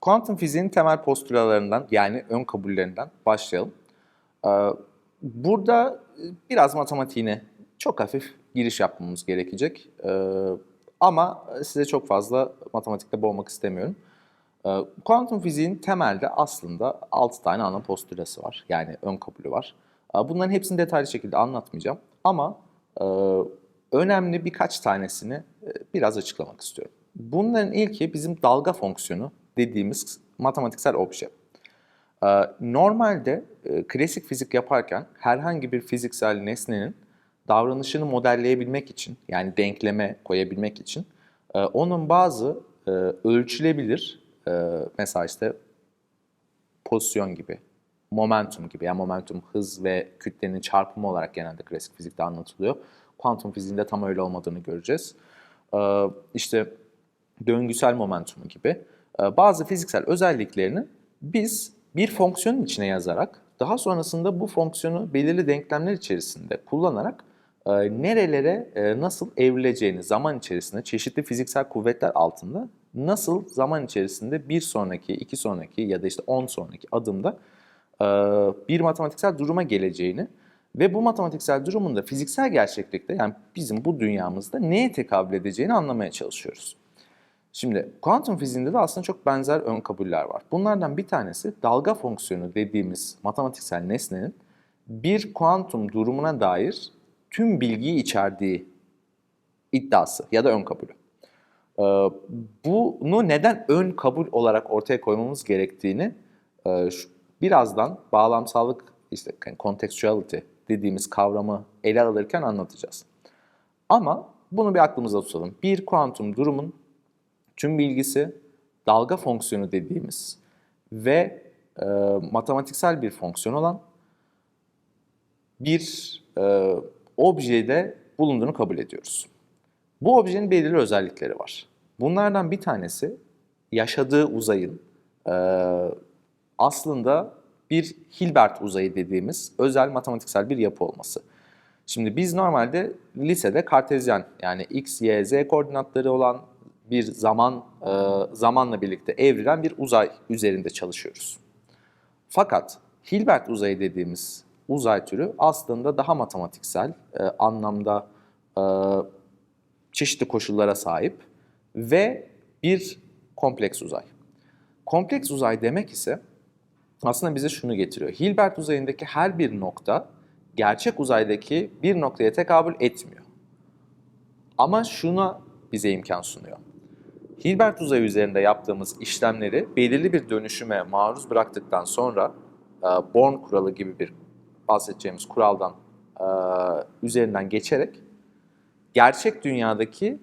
Kuantum fiziğin temel postülalarından yani ön kabullerinden başlayalım. Ee, Burada biraz matematiğine çok hafif giriş yapmamız gerekecek. Ee, Ama size çok fazla matematikte boğmak istemiyorum. Ee, Kuantum fiziğin temelde aslında 6 tane ana postülası var. Yani ön kabulü var. Bunların hepsini detaylı şekilde anlatmayacağım. Ama e, önemli birkaç tanesini e, biraz açıklamak istiyorum. Bunların ilki bizim dalga fonksiyonu dediğimiz matematiksel obje. Ee, Normalde e, klasik fizik yaparken herhangi bir fiziksel nesnenin davranışını modelleyebilmek için yani denkleme koyabilmek için e, onun bazı e, ölçülebilir mesela işte pozisyon gibi, momentum gibi yani momentum hız ve kütlenin çarpımı olarak genelde klasik fizikte anlatılıyor. Kuantum fiziğinde tam öyle olmadığını göreceğiz. Ee, işte döngüsel momentumu gibi bazı fiziksel özelliklerini biz bir fonksiyonun içine yazarak daha sonrasında bu fonksiyonu belirli denklemler içerisinde kullanarak e, nerelere e, nasıl evrileceğini zaman içerisinde çeşitli fiziksel kuvvetler altında nasıl zaman içerisinde bir sonraki, iki sonraki ya da işte on sonraki adımda e, bir matematiksel duruma geleceğini ve bu matematiksel durumun da fiziksel gerçeklikte yani bizim bu dünyamızda neye tekabül edeceğini anlamaya çalışıyoruz. Şimdi kuantum fiziğinde de aslında çok benzer ön kabuller var. Bunlardan bir tanesi dalga fonksiyonu dediğimiz matematiksel nesnenin bir kuantum durumuna dair tüm bilgiyi içerdiği iddiası ya da ön kabulü. Ee, Bunu neden ön kabul olarak ortaya koymamız gerektiğini e, birazdan bağlamsallık işte contextuality dediğimiz kavramı ele alırken anlatacağız. Ama bunu bir aklımızda tutalım. Bir kuantum durumun tüm bilgisi dalga fonksiyonu dediğimiz ve e, matematiksel bir fonksiyon olan bir e, objede bulunduğunu kabul ediyoruz. Bu objenin belirli özellikleri var. Bunlardan bir tanesi yaşadığı uzayın e, aslında bir Hilbert uzayı dediğimiz özel matematiksel bir yapı olması. Şimdi biz normalde lisede kartezyen yani x, y, z koordinatları olan bir zaman e, zamanla birlikte evrilen bir uzay üzerinde çalışıyoruz. Fakat Hilbert uzayı dediğimiz uzay türü aslında daha matematiksel e, anlamda e, çeşitli koşullara sahip ve bir kompleks uzay. Kompleks uzay demek ise aslında bize şunu getiriyor. Hilbert uzayındaki her bir nokta gerçek uzaydaki bir noktaya tekabül etmiyor. Ama şuna bize imkan sunuyor. Hilbert uzayı üzerinde yaptığımız işlemleri belirli bir dönüşüme maruz bıraktıktan sonra e, Born kuralı gibi bir bahsedeceğimiz kuraldan e, üzerinden geçerek gerçek dünyadaki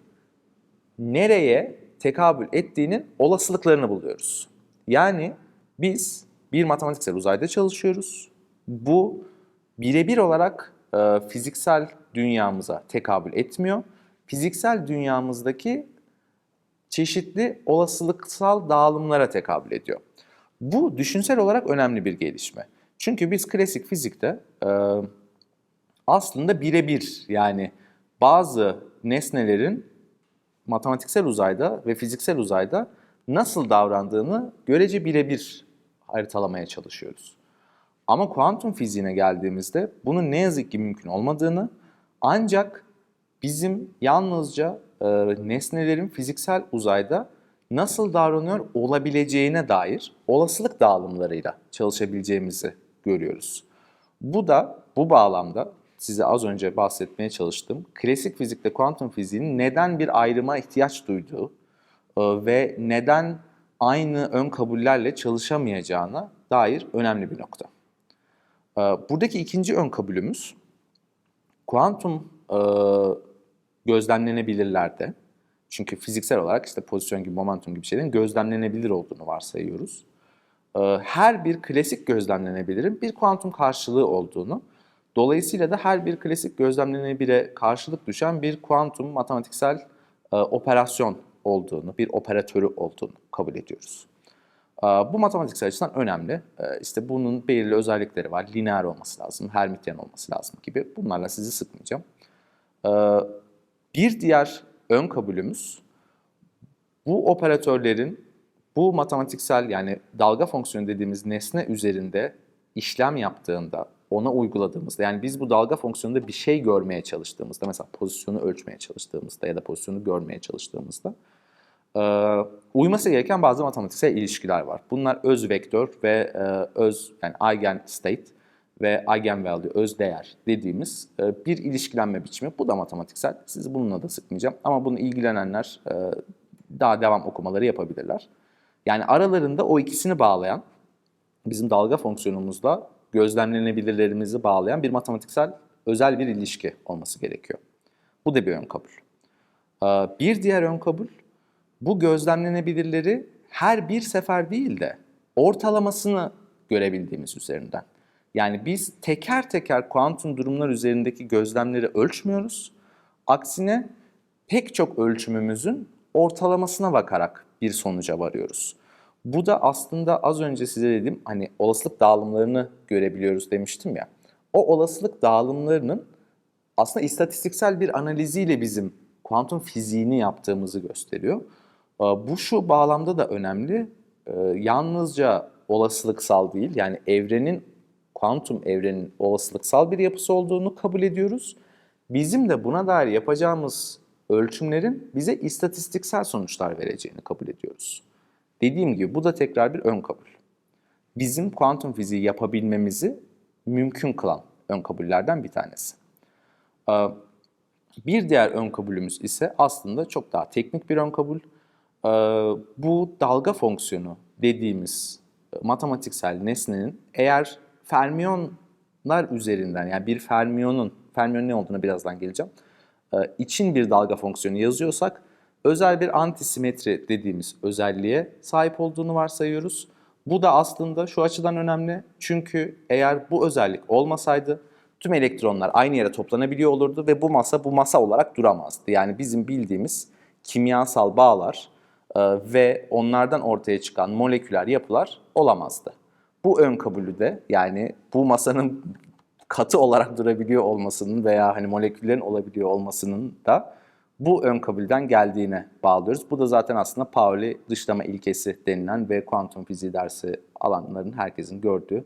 nereye tekabül ettiğinin olasılıklarını buluyoruz. Yani biz bir matematiksel uzayda çalışıyoruz. Bu birebir olarak e, fiziksel dünyamıza tekabül etmiyor. Fiziksel dünyamızdaki çeşitli olasılıksal dağılımlara tekabül ediyor. Bu düşünsel olarak önemli bir gelişme. Çünkü biz klasik fizikte e, aslında birebir yani bazı nesnelerin matematiksel uzayda ve fiziksel uzayda nasıl davrandığını görece birebir haritalamaya çalışıyoruz. Ama kuantum fiziğine geldiğimizde bunun ne yazık ki mümkün olmadığını ancak bizim yalnızca e, nesnelerin fiziksel uzayda nasıl davranıyor olabileceğine dair olasılık dağılımlarıyla çalışabileceğimizi görüyoruz. Bu da bu bağlamda size az önce bahsetmeye çalıştığım klasik fizikle kuantum fiziğinin neden bir ayrıma ihtiyaç duyduğu e, ve neden aynı ön kabullerle çalışamayacağına dair önemli bir nokta. E, Buradaki ikinci ön kabulümüz kuantum e, gözlemlenebilirlerde. Çünkü fiziksel olarak işte pozisyon gibi, momentum gibi şeylerin gözlemlenebilir olduğunu varsayıyoruz. E, Her bir klasik gözlemlenebilirin bir kuantum karşılığı olduğunu, dolayısıyla da her bir klasik gözlemlenebilire karşılık düşen bir kuantum matematiksel e, operasyon olduğunu, bir operatörü olduğunu kabul ediyoruz. Ee, Bu matematiksel açıdan önemli. Ee, İşte bunun belirli özellikleri var. Lineer olması lazım, Hermitian olması lazım gibi. Bunlarla sizi sıkmayacağım. Bir diğer ön kabulümüz bu operatörlerin bu matematiksel yani dalga fonksiyonu dediğimiz nesne üzerinde işlem yaptığında, ona uyguladığımızda yani biz bu dalga fonksiyonunda bir şey görmeye çalıştığımızda mesela pozisyonu ölçmeye çalıştığımızda ya da pozisyonu görmeye çalıştığımızda uyması gereken bazı matematiksel ilişkiler var. Bunlar öz vektör ve öz yani eigen state ve eigenvalue, öz değer dediğimiz e, bir ilişkilenme biçimi. Bu da matematiksel. Sizi bununla da sıkmayacağım. Ama bunu ilgilenenler e, daha devam okumaları yapabilirler. Yani aralarında o ikisini bağlayan, bizim dalga fonksiyonumuzla gözlemlenebilirlerimizi bağlayan bir matematiksel özel bir ilişki olması gerekiyor. Bu da bir ön kabul. Ee, Bir diğer ön kabul, bu gözlemlenebilirleri her bir sefer değil de ortalamasını görebildiğimiz üzerinden. Yani biz teker teker kuantum durumlar üzerindeki gözlemleri ölçmüyoruz. Aksine pek çok ölçümümüzün ortalamasına bakarak bir sonuca varıyoruz. Bu da aslında az önce size dedim hani olasılık dağılımlarını görebiliyoruz demiştim ya. O olasılık dağılımlarının aslında istatistiksel bir analiziyle bizim kuantum fiziğini yaptığımızı gösteriyor. Ee, Bu şu bağlamda da önemli. Ee, Yalnızca olasılıksal değil yani evrenin, kuantum evrenin olasılıksal bir yapısı olduğunu kabul ediyoruz. Bizim de buna dair yapacağımız ölçümlerin bize istatistiksel sonuçlar vereceğini kabul ediyoruz. Dediğim gibi bu da tekrar bir ön kabul. Bizim kuantum fiziği yapabilmemizi mümkün kılan ön kabullerden bir tanesi. Ee, Bir diğer ön kabulümüz ise aslında çok daha teknik bir ön kabul. Ee, Bu dalga fonksiyonu dediğimiz e, matematiksel nesnenin eğer fermiyonlar üzerinden yani bir fermiyonun, fermiyon ne olduğuna birazdan geleceğim, e, için bir dalga fonksiyonu yazıyorsak özel bir antisimetri dediğimiz özelliğe sahip olduğunu varsayıyoruz. Bu da aslında şu açıdan önemli çünkü eğer bu özellik olmasaydı tüm elektronlar aynı yere toplanabiliyor olurdu ve bu masa bu masa olarak duramazdı. Yani bizim bildiğimiz kimyasal bağlar e, ve onlardan ortaya çıkan moleküler yapılar olamazdı. Bu ön kabulü de yani bu masanın katı olarak durabiliyor olmasının veya hani moleküllerin olabiliyor olmasının da bu ön kabulden geldiğine bağlıyoruz. Bu da zaten aslında Pauli dışlama ilkesi denilen ve kuantum fiziği dersi alanların herkesin gördüğü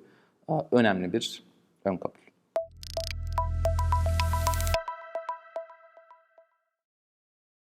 e, önemli bir ön kabul.